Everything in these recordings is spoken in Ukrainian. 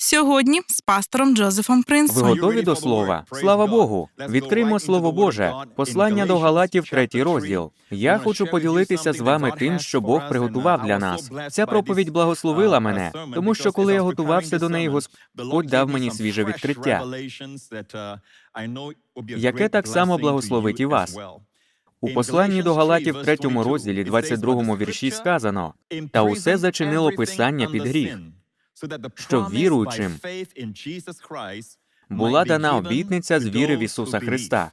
Сьогодні з пастором Джозефом Ви готові до слова? Слава Богу! Відкриймо Слово Боже, послання до Галатів, третій розділ. Я хочу поділитися з вами тим, що Бог приготував для нас. Ця проповідь благословила мене, тому що коли я готувався до неї, Господь дав мені свіже відкриття, яке так само благословить і вас. У посланні до Галатів, третьому розділі, 22 вірші сказано: та усе зачинило писання під гріх, що віруючим була дана обітниця з віри в Ісуса Христа.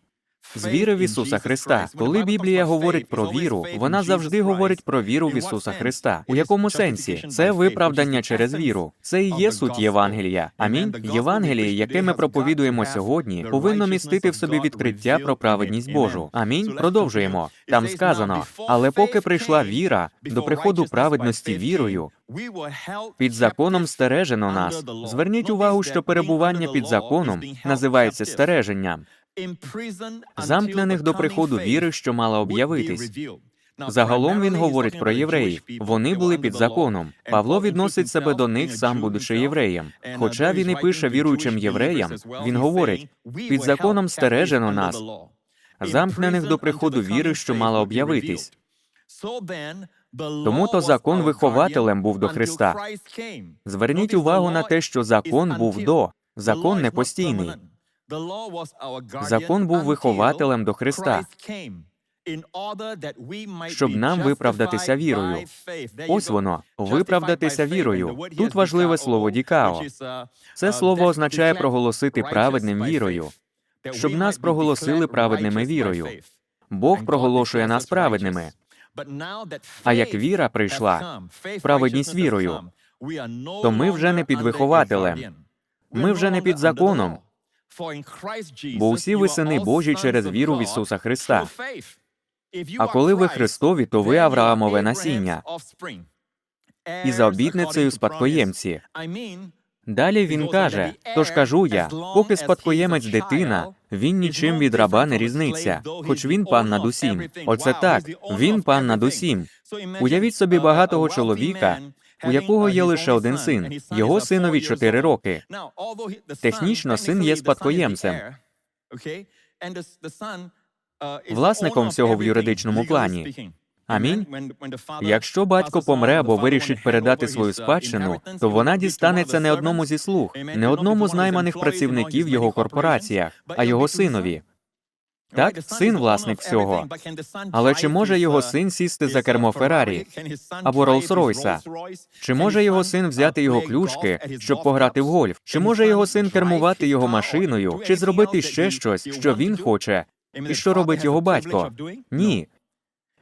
З віри в Ісуса Христа. Коли Біблія говорить про віру, вона завжди говорить про віру в Ісуса Христа. У якому сенсі? Це виправдання через віру. Це і є суть Євангелія. Амінь. Євангеліє, яке ми проповідуємо сьогодні, повинно містити в собі відкриття про праведність Божу. Амінь. Продовжуємо. Там сказано: але поки прийшла віра до приходу праведності вірою, під законом стережено нас. Зверніть увагу, що перебування під законом називається стереженням. Замкнених до приходу віри, що мала об'явитись. Загалом він говорить про євреїв. Вони були під законом. Павло відносить себе до них, сам будучи євреєм. Хоча він і пише віруючим євреям, він говорить: під законом стережено нас, замкнених до приходу віри, що мала об'явитись. Тому то закон вихователем був до Христа. Зверніть увагу на те, що закон був до, закон не постійний. Закон був вихователем до Христа, щоб нам виправдатися вірою. Ось воно виправдатися вірою. Тут важливе слово дікао. Це слово означає проголосити праведним вірою, щоб нас проголосили праведними вірою. Бог проголошує нас праведними. А як віра прийшла, праведність вірою, то ми вже не під вихователем. Ми вже не під законом, бо усі ви сини Божі через віру в Ісуса Христа. А коли ви Христові, то ви Авраамове насіння, і за обітницею спадкоємці. Далі він каже: тож кажу я, поки спадкоємець дитина, він нічим від раба не різниться, хоч він пан над усім. Оце так, він пан над усім. Уявіть собі багатого чоловіка, у якого є лише один син, його синові чотири роки. Технічно син є спадкоємцем, власником всього в юридичному плані. Амінь. Якщо батько помре або вирішить передати свою спадщину, то вона дістанеться не одному зі слуг, не одному з найманих працівників його корпораціях, а його синові. Так, син власник всього. Але чи може його син сісти за кермо Феррарі або Роллс-Ройса? Чи може його син взяти його ключки, щоб пограти в гольф? Чи може його син кермувати його машиною, чи зробити ще щось, що він хоче, і що робить його батько? Ні.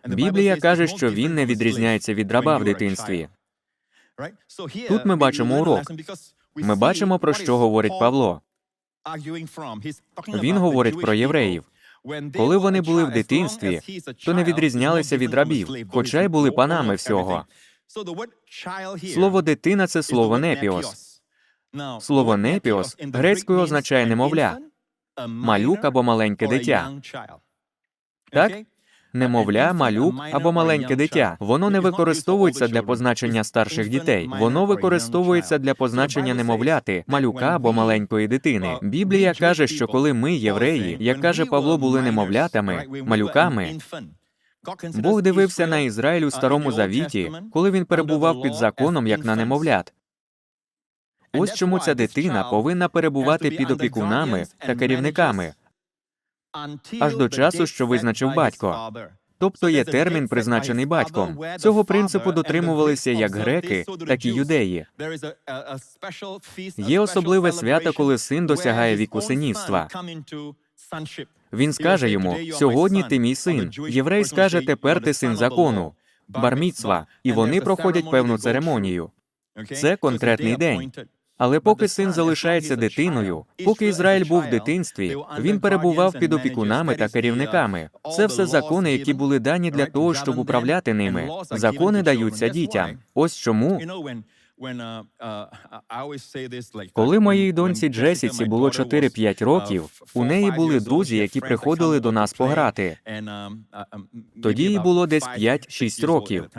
Біблія каже, що він не відрізняється від раба в дитинстві. Тут ми бачимо урок. Ми бачимо, про що говорить Павло. Він говорить про євреїв. Коли вони були в дитинстві, то не відрізнялися від рабів, хоча й були панами всього. Слово дитина це слово непіос. Слово непіос грецькою означає немовля, малюк або маленьке дитя. Так? Немовля, малюк або маленьке дитя. Воно не використовується для позначення старших дітей. Воно використовується для позначення немовляти, малюка або маленької дитини. Біблія каже, що коли ми, євреї, як каже Павло, були немовлятами, малюками, Бог дивився на Ізраїль у старому завіті, коли він перебував під законом, як на немовлят. Ось чому ця дитина повинна перебувати під опікунами та керівниками аж до часу, що визначив батько. Тобто є термін, призначений батьком. Цього принципу дотримувалися як греки, так і юдеї. Є особливе свято, коли син досягає віку синівства. Він скаже йому: сьогодні ти мій син. Єврей скаже, тепер ти син закону, барміцва, і вони проходять певну церемонію. Це конкретний день. Але поки син залишається дитиною, поки Ізраїль був в дитинстві, він перебував під опікунами та керівниками. Це все закони, які були дані для того, щоб управляти ними. Закони даються дітям. Ось чому, Коли моїй доньці Джесіці було 4-5 років, у неї були друзі, які приходили до нас пограти. Тоді їй було десь 5-6 років.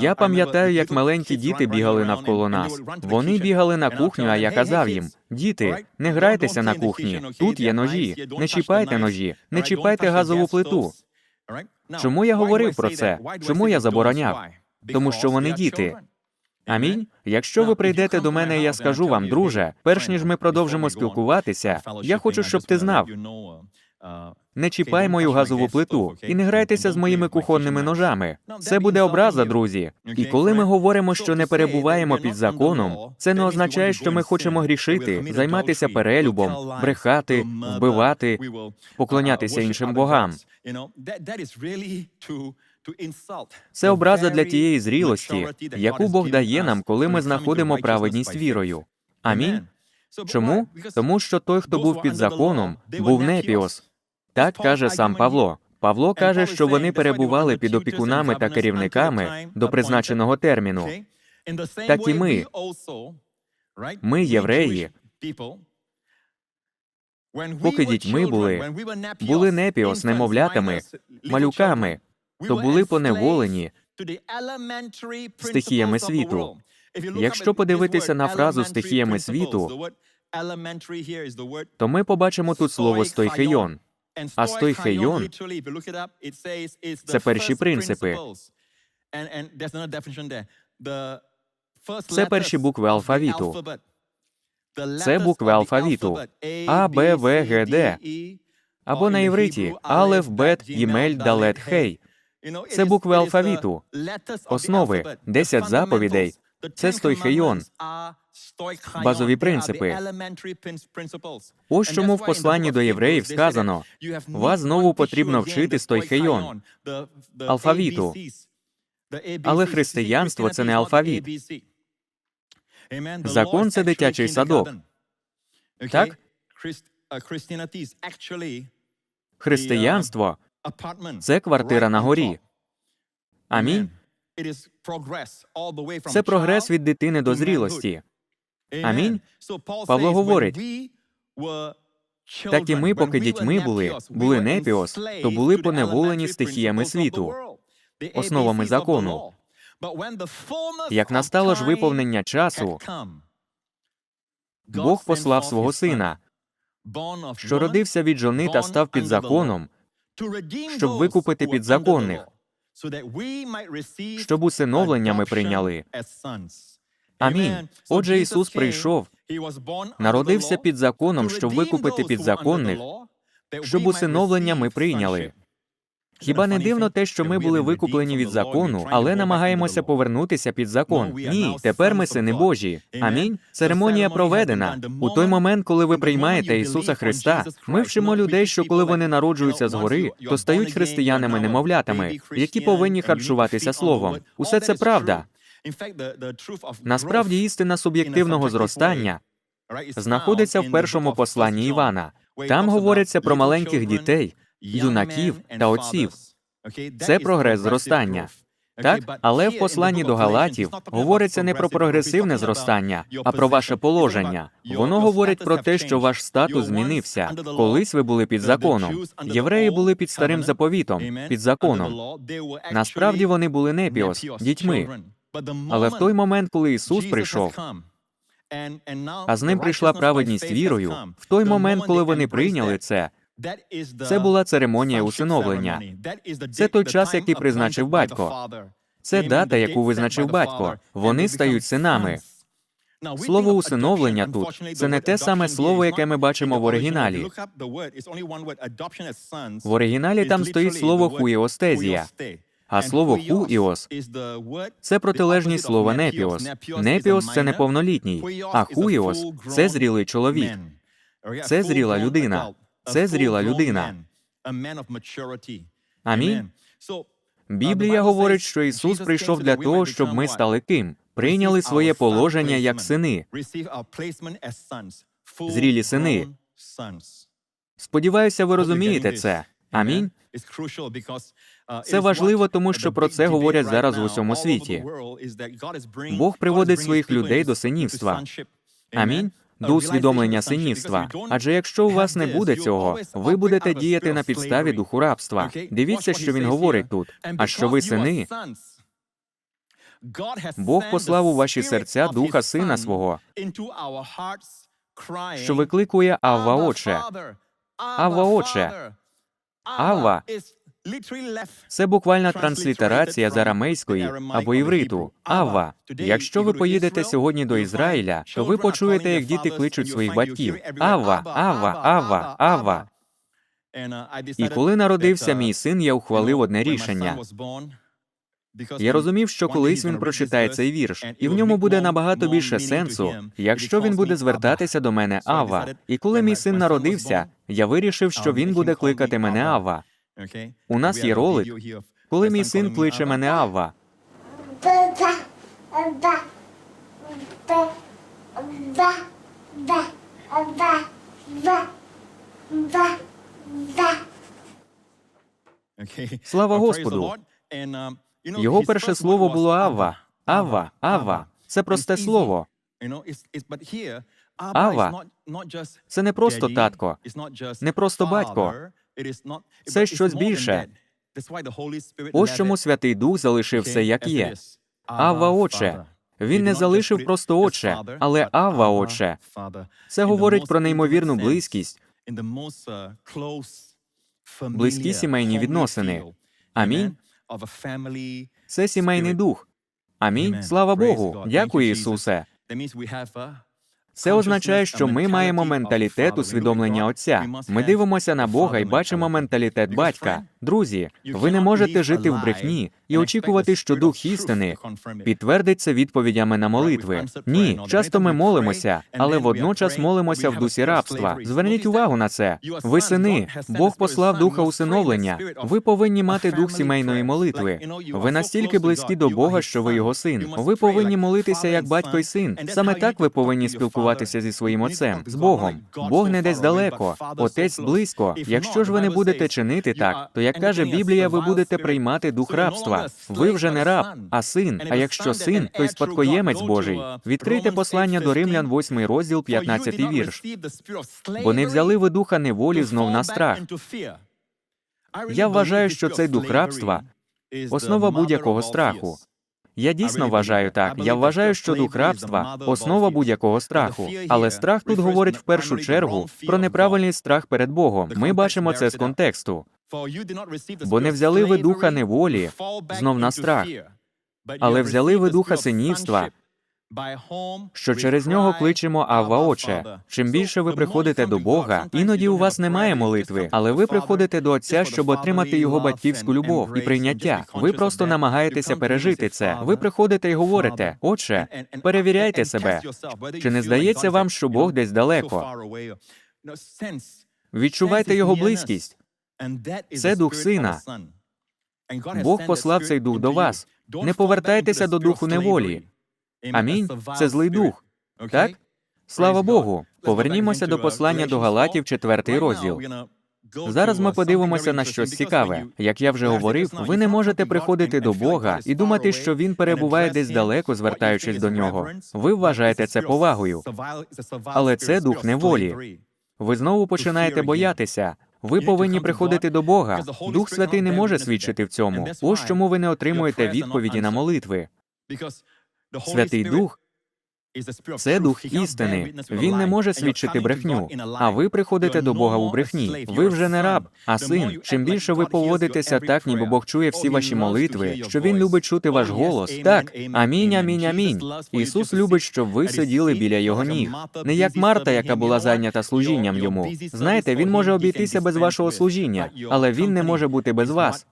Я пам'ятаю, як маленькі діти бігали навколо нас. Вони бігали на кухню, а я казав їм: діти, не грайтеся на кухні. Тут є ножі. Не чіпайте ножі, не чіпайте газову плиту. Чому я говорив про це? Чому я забороняв? Тому що вони діти. Амінь. Якщо ви прийдете до мене, я скажу вам, друже, перш ніж ми продовжимо спілкуватися, я хочу, щоб ти знав. Не чіпай мою газову плиту і не грайтеся з моїми кухонними ножами. Це буде образа, друзі. І коли ми говоримо, що не перебуваємо під законом, це не означає, що ми хочемо грішити, займатися перелюбом, брехати, вбивати, поклонятися іншим богам. Це образа для тієї зрілості, яку Бог дає нам, коли ми знаходимо праведність вірою. Амінь. Чому? Тому що той, хто був під законом, був непіос. Так каже сам Павло. Павло каже, що вони перебували під опікунами та керівниками до призначеного терміну. Так і ми. Ми, євреї, поки дітьми були, були непіос, немовлятами, малюками, то були поневолені стихіями світу. Якщо подивитися на фразу стихіями світу, то ми побачимо тут слово стойхейон. А стойхейон – це перші принципи. Це перші букви алфавіту. Це букви алфавіту А, Б, В, Г, Д. Або на івриті Алеф, Бет, Ємель, Далет, Хей. Це букви алфавіту. Основи, 10 заповідей. Це стойхейон. Базові принципи. Ось чому в посланні до євреїв сказано: вас знову потрібно вчити стойхейон, алфавіту. Але християнство це не алфавіт. Закон це дитячий садок. Так? Християнство Християнство це квартира на горі. Амінь. Це прогрес від дитини до зрілості. Амінь. Павло говорить, Так і ми, поки дітьми були, були непіос, то були поневолені стихіями світу, основами закону. Як настало ж виповнення часу, Бог послав свого сина, що родився від жони та став під законом, щоб викупити підзаконних, щоб усиновлення ми прийняли. Амінь. Отже, Ісус прийшов, народився під законом, щоб викупити підзаконних, щоб усиновлення ми прийняли. Хіба не дивно те, що ми були викуплені від закону, але намагаємося повернутися під закон? Ні, тепер ми сини Божі. Амінь. Церемонія проведена. У той момент, коли ви приймаєте Ісуса Христа, ми вчимо людей, що коли вони народжуються згори, то стають християнами-немовлятами, які повинні харчуватися словом. Усе це правда. Насправді, істина суб'єктивного зростання знаходиться в першому посланні Івана. Там говориться про маленьких дітей, юнаків та отців. Це прогрес зростання. Так, але в посланні до Галатів говориться не про прогресивне зростання, а про ваше положення. Воно говорить про те, що ваш статус змінився. Колись ви були під законом. Євреї були під старим заповітом, під законом. Насправді вони були непіос, дітьми. Але в той момент, коли Ісус прийшов, а з ним прийшла праведність вірою, в той момент, коли вони прийняли це, це була церемонія усиновлення. Це той час, який призначив батько. Це дата, яку визначив батько. Вони стають синами. Слово усиновлення тут це не те саме слово, яке ми бачимо в оригіналі. В оригіналі там стоїть слово хуєостезія, а слово хуіос це протилежність слова непіос. Непіос це неповнолітній, а хуіос це зрілий чоловік. Це зріла людина. Це зріла людина. Амінь. Біблія говорить, що Ісус прийшов для того, щоб ми стали ким? Прийняли своє положення як сини. Зрілі сини. Сподіваюся, ви розумієте це. Амінь. Це важливо, тому що про це говорять зараз в усьому світі. Бог приводить своїх людей до синівства. Амінь. До усвідомлення синівства. Адже якщо у вас не буде цього, ви будете діяти на підставі духу рабства. Дивіться, що він говорить тут. А що ви сини, Бог послав у ваші серця духа сина свого, що викликує Авва Отче. Авва Отче. Авва Це буквальна транслітерація з арамейської або івриту. Авва. Якщо ви поїдете сьогодні до Ізраїля, то ви почуєте, як діти кличуть своїх батьків. Авва, Авва, Авва, Авва. І коли народився мій син, я ухвалив одне рішення. Я розумів, що колись він прочитає цей вірш, і в ньому буде набагато більше сенсу, якщо він буде звертатися до мене Ава. І коли мій син народився, я вирішив, що він буде кликати мене Ава. У нас є ролик, коли мій син кличе мене Авва. Слава Господу! Його перше слово було Ава. Ава. Ава. Це просте слово. Ава це не просто татко, не просто батько. Це щось більше. Ось чому Святий Дух залишив все як є. Авва Отче. Він не залишив просто Отче, але Авва Отче. Це говорить про неймовірну близькість, близькі сімейні відносини. Амінь. Це сімейний дух. Амінь. Слава Богу. Дякую, Ісусе. Це означає, що ми маємо менталітет усвідомлення Отця. Ми дивимося на Бога і бачимо менталітет батька. Друзі, ви не можете жити в брехні і очікувати, що дух істини підтвердить це відповідями на молитви. Ні, часто ми молимося, але водночас молимося в дусі рабства. Зверніть увагу на це. Ви сини, Бог послав духа усиновлення. Ви повинні мати дух сімейної молитви. Ви настільки близькі до Бога, що ви його син. Ви повинні молитися як батько й син. Саме так ви повинні спілкуватися зі своїм отцем, з Богом. Бог не десь далеко, отець близько. Якщо ж ви не будете чинити так, то як каже Біблія, ви будете приймати дух рабства. Ви вже не раб, а син. А якщо син, то й спадкоємець Божий. Відкрийте послання до Римлян, 8 розділ, 15 вірш. Бо не взяли ви духа неволі знов на страх. Я вважаю, що цей дух рабства Основа будь-якого страху. Я дійсно вважаю так. Я вважаю, що дух рабства основа будь-якого страху. Але страх тут говорить в першу чергу про неправильний страх перед Богом. Ми бачимо це з контексту. Бо не взяли ви духа неволі знов на страх, але взяли ви духа синівства, що через нього кличемо Авва Отче. Чим більше ви приходите до Бога, іноді у вас немає молитви, але ви приходите до Отця, щоб отримати його батьківську любов і прийняття. Ви просто намагаєтеся пережити це. Ви приходите і говорите, Отче, перевіряйте себе. Чи не здається вам, що Бог десь далеко? Відчувайте його близькість. Це дух сина. Бог послав цей дух до вас. Не повертайтеся до духу неволі. Амінь. Це злий дух. Так? Слава Богу. Повернімося до послання до Галатів, четвертий розділ. Зараз ми подивимося на щось цікаве. Як я вже говорив, ви не можете приходити до Бога і думати, що він перебуває десь далеко, звертаючись до нього. Ви вважаєте це повагою. Але це дух неволі. Ви знову починаєте боятися. Ви повинні приходити до Бога. Дух Святий не може свідчити в цьому. Ось чому ви не отримуєте відповіді на молитви. Святий Дух це дух істини. Він не може свідчити брехню. А ви приходите до Бога у брехні. Ви вже не раб, а син. Чим більше ви поводитеся так, ніби Бог чує всі ваші молитви, що він любить чути ваш голос. Так, амінь, амінь, амінь. Ісус любить, щоб ви сиділи біля його ніг. Не як Марта, яка була зайнята служінням йому. Знаєте, він може обійтися без вашого служіння, але він не може бути без вас.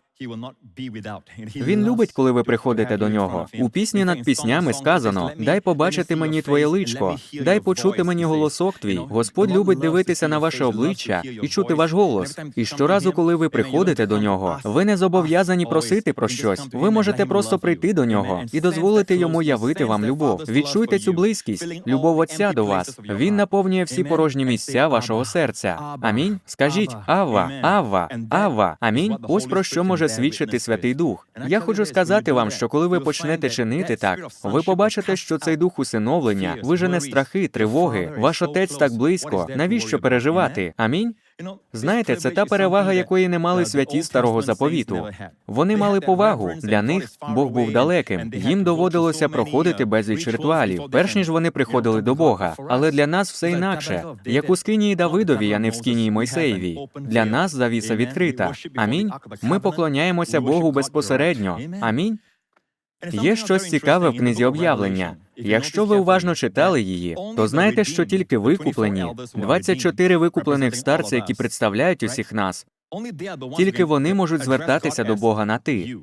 Він любить, коли ви приходите до нього. У пісні над піснями сказано: Дай побачити мені твоє личко, дай почути мені голосок твій. Господь любить дивитися на ваше обличчя і чути ваш голос. І щоразу, коли ви приходите до нього, ви не зобов'язані просити про щось. Ви можете просто прийти до нього і дозволити йому явити вам любов. Відчуйте цю близькість, любов Отця до вас. Він наповнює всі порожні місця вашого серця. Амінь. Скажіть Авва, Авва, Авва. Амінь. Ось про що може може свідчити Святий Дух. Я хочу сказати вам, що коли ви почнете чинити так, ви побачите, що цей дух усиновлення вижене страхи, тривоги. Ваш отець так близько. Навіщо переживати? Амінь. Знаєте, це та перевага, якої не мали святі старого заповіту. Вони мали повагу. Для них Бог був далеким. Їм доводилося проходити безліч ритуалів, перш ніж вони приходили до Бога. Але для нас все інакше. Як у скинії Давидові, а не в скинії Мойсеєвій. Для нас завіса відкрита. Амінь. Ми поклоняємося Богу безпосередньо. Амінь. Є щось цікаве в книзі об'явлення. Якщо ви уважно читали її, то знаєте, що тільки викуплені. 24 викуплених старця, які представляють усіх нас, тільки вони можуть звертатися до Бога на ти.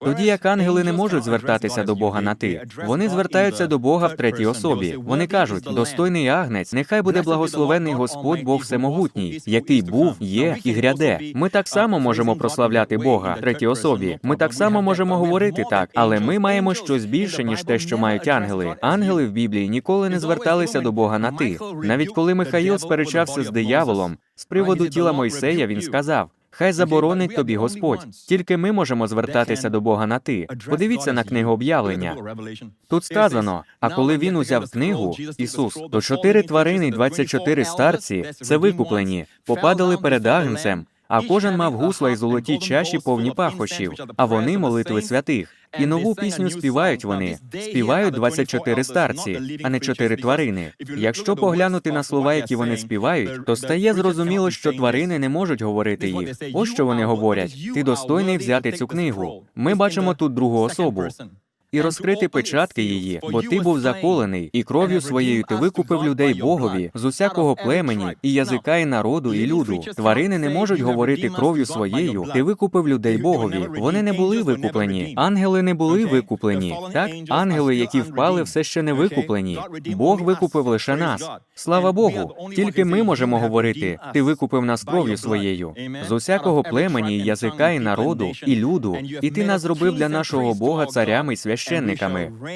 Тоді як ангели не можуть звертатися до Бога на ти. Вони звертаються до Бога в третій особі. Вони кажуть: достойний агнець, нехай буде благословений Господь Бог Всемогутній, який був, є і гряде. Ми так само можемо прославляти Бога в третій особі. Ми так само можемо говорити так, але ми маємо щось більше, ніж те, що мають ангели. Ангели в Біблії ніколи не зверталися до Бога на ти. Навіть коли Михаїл сперечався з дияволом з приводу тіла Мойсея, він сказав. Хай заборонить тобі Господь. Тільки ми можемо звертатися до Бога на ти. Подивіться на книгу об'явлення. Тут сказано: а коли він узяв книгу, Ісус, то чотири тварини й 24 старці, це викуплені, попадали перед агнцем, а кожен мав гусла й золоті чаші повні пахощів, а вони молитви святих. І нову пісню співають вони. Співають 24 старці, а не чотири тварини. Якщо поглянути на слова, які вони співають, то стає зрозуміло, що тварини не можуть говорити їх. Ось що вони говорять: ти достойний взяти цю книгу. Ми бачимо тут другу особу. І розкрити печатки її, бо ти був заколений, і кров'ю своєю ти викупив людей Богові з усякого племені, і язика, і народу, і люду. Тварини не можуть говорити кров'ю своєю. Ти викупив людей Богові. Вони не були викуплені. Ангели не були викуплені. Так, ангели, які впали, все ще не викуплені. Бог викупив лише нас. Слава Богу, тільки ми можемо говорити: ти викупив нас кров'ю своєю з усякого племені, і язика, і народу, і люду, і ти нас зробив для нашого Бога царями й священниками,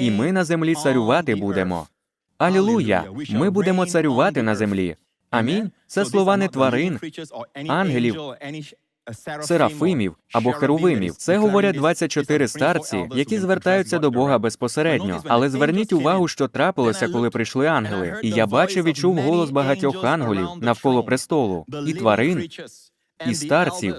і ми на землі царювати будемо. Алілуя! Ми будемо царювати на землі. Амінь. Це слова не тварин, ангелів, серафимів або херувимів. Це говорять 24 старці, які звертаються до Бога безпосередньо. Але зверніть увагу, що трапилося, коли прийшли ангели. І я бачив і чув голос багатьох ангелів навколо престолу, і тварин, і старців.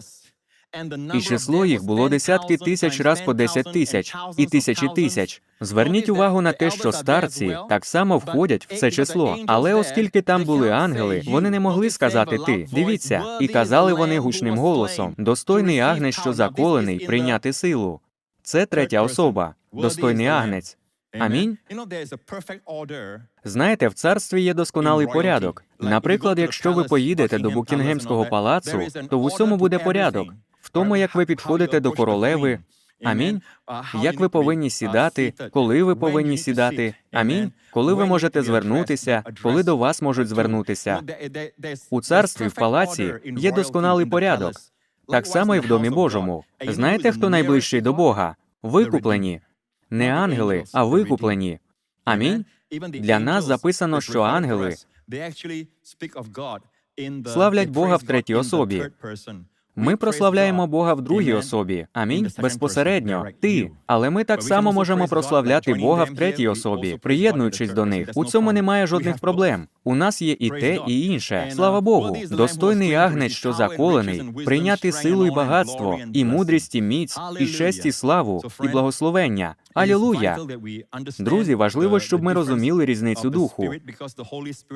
І число їх було десятки тисяч раз по десять тисяч і тисячі тисяч. Зверніть увагу на те, що старці так само входять в це число. Але оскільки там були ангели, вони не могли сказати ти. Дивіться, і казали вони гучним голосом: достойний агнець, що заколений, прийняти силу. Це третя особа, достойний агнець. Амінь. Знаєте, в царстві є досконалий порядок. Наприклад, якщо ви поїдете до Букінгемського палацу, то в усьому буде порядок. Тому, як ви підходите до королеви. Амінь. Як ви повинні сідати, коли ви повинні сідати. Амінь. Коли ви можете звернутися, коли до вас можуть звернутися. У царстві в палаці є досконалий порядок. Так само і в домі Божому. Знаєте, хто найближчий до Бога? Викуплені. Не ангели, а викуплені. Амінь. Для нас записано, що ангели славлять Бога в третій особі. Ми прославляємо Бога в другій особі. Амінь. Безпосередньо ти. Але ми так само можемо прославляти Бога в третій особі, приєднуючись до них. У цьому немає жодних проблем. У нас є і те, і інше. Слава Богу, достойний агнець, що заколений, прийняти силу і багатство, і мудрість, і міць, і честь, і славу, і благословення. Алілуя! Друзі, важливо, щоб ми розуміли різницю духу.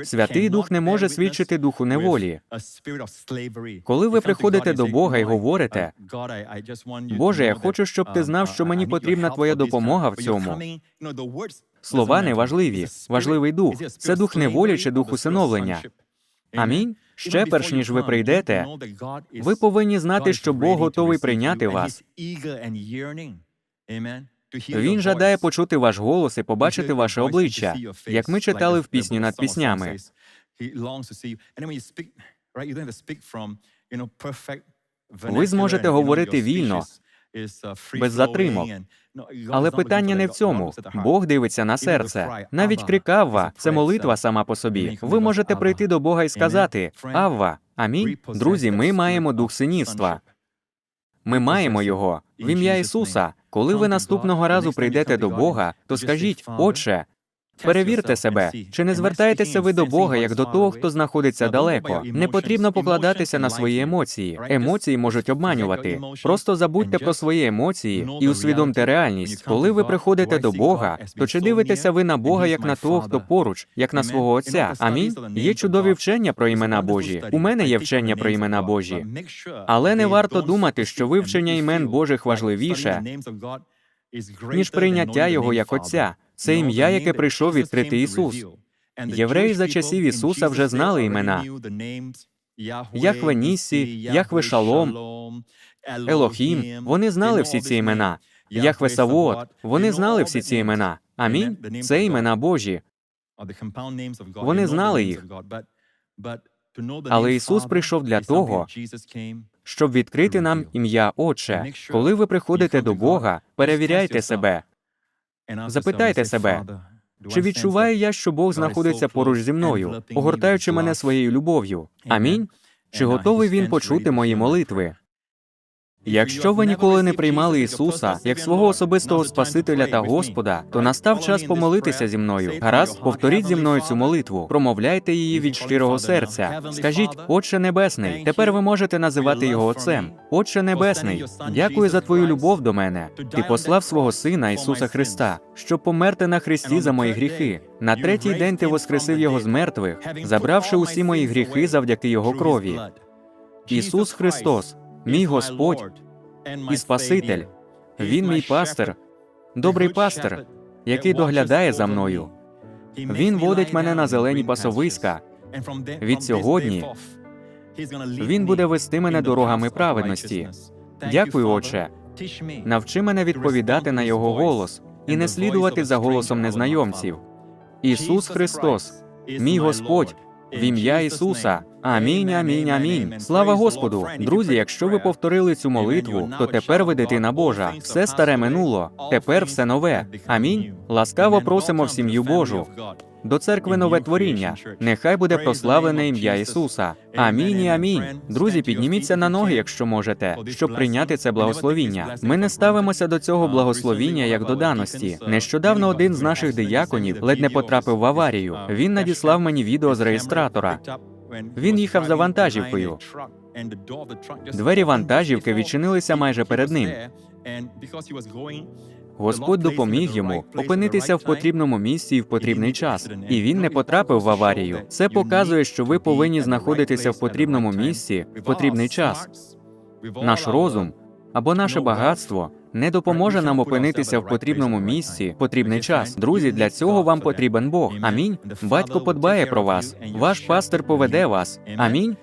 Святий Дух не може свідчити духу неволі. Коли ви приходите до Бога і говорите, Боже, я хочу, щоб ти знав, що мені потрібна твоя допомога в цьому. Слова не важливі. Важливий дух. Це дух неволі чи дух усиновлення. Амінь. Ще перш ніж ви прийдете, ви повинні знати, що Бог готовий прийняти вас. Він жадає почути ваш голос і побачити ваше обличчя, як ми читали в пісні над піснями. Ви зможете говорити вільно, без затримок. Але питання не в цьому. Бог дивиться на серце. Навіть крик Авва – це молитва сама по собі. Ви можете прийти до Бога і сказати Авва. Амінь. Друзі, ми маємо дух синівства. Ми маємо його в ім'я Ісуса. Коли ви наступного разу прийдете до Бога, то скажіть, Отче, перевірте себе, чи не звертаєтеся ви до Бога як до того, хто знаходиться далеко. Не потрібно покладатися на свої емоції. Емоції можуть обманювати. Просто забудьте про свої емоції і усвідомте реальність. Коли ви приходите до Бога, то чи дивитеся ви на Бога як на того, хто поруч, як на свого Отця? Амінь. Є чудові вчення про імена Божі. У мене є вчення про імена Божі. Але не варто думати, що вивчення імен Божих важливіше, ніж прийняття його як Отця. Це ім'я, яке прийшов відкрити Ісус. Євреї за часів Ісуса вже знали імена. Яхве Нісі, Яхве Шалом, Елохім, вони знали всі ці імена. Яхве Савоот, вони знали всі ці імена. Амінь. Це імена Божі. Вони знали їх. Але Ісус прийшов для того, щоб відкрити нам ім'я Отче. Коли ви приходите до Бога, перевіряйте себе. Запитайте себе, Чи відчуваю я, що Бог знаходиться поруч зі мною, огортаючи мене своєю любов'ю? Амінь. Чи готовий він почути мої молитви? Якщо ви ніколи не приймали Ісуса як свого особистого Спасителя та Господа, то настав час помолитися зі мною. Гаразд, повторіть зі мною цю молитву, промовляйте її від щирого серця. Скажіть, Отче Небесний, тепер ви можете називати його Отцем. Отче Небесний, дякую за твою любов до мене. Ти послав свого Сина Ісуса Христа, щоб померти на Христі за мої гріхи. На третій день ти воскресив його з мертвих, забравши усі мої гріхи завдяки його крові. Ісус Христос, мій Господь і Спаситель. Він мій пастир, добрий пастир, який доглядає за мною. Він водить мене на зелені пасовиська. Від сьогодні Він буде вести мене дорогами праведності. Дякую, Отче. Навчи мене відповідати на його голос і не слідувати за голосом незнайомців. Ісус Христос, мій Господь, в ім'я Ісуса. Амінь, амінь, амінь. Слава Господу! Друзі, якщо ви повторили цю молитву, то тепер ви дитина Божа. Все старе минуло, тепер все нове. Амінь. Ласкаво просимо в сім'ю Божу. До церкви нове творіння. Нехай буде прославлене ім'я Ісуса. Амінь і амінь. Друзі, підніміться на ноги, якщо можете, щоб прийняти це благословіння. Ми не ставимося до цього благословіння як до даності. Нещодавно один з наших дияконів ледь не потрапив в аварію. Він надіслав мені відео з реєстратора. Він їхав за вантажівкою. Двері вантажівки відчинилися майже перед ним. Господь допоміг йому опинитися в потрібному місці і в потрібний час, і він не потрапив в аварію. Це показує, що ви повинні знаходитися в потрібному місці в потрібний час. Наш розум або наше багатство не допоможе нам опинитися в потрібному місці в потрібний час. Друзі, для цього вам потрібен Бог. Амінь. Батько подбає про вас. Ваш пастир поведе вас. Амінь.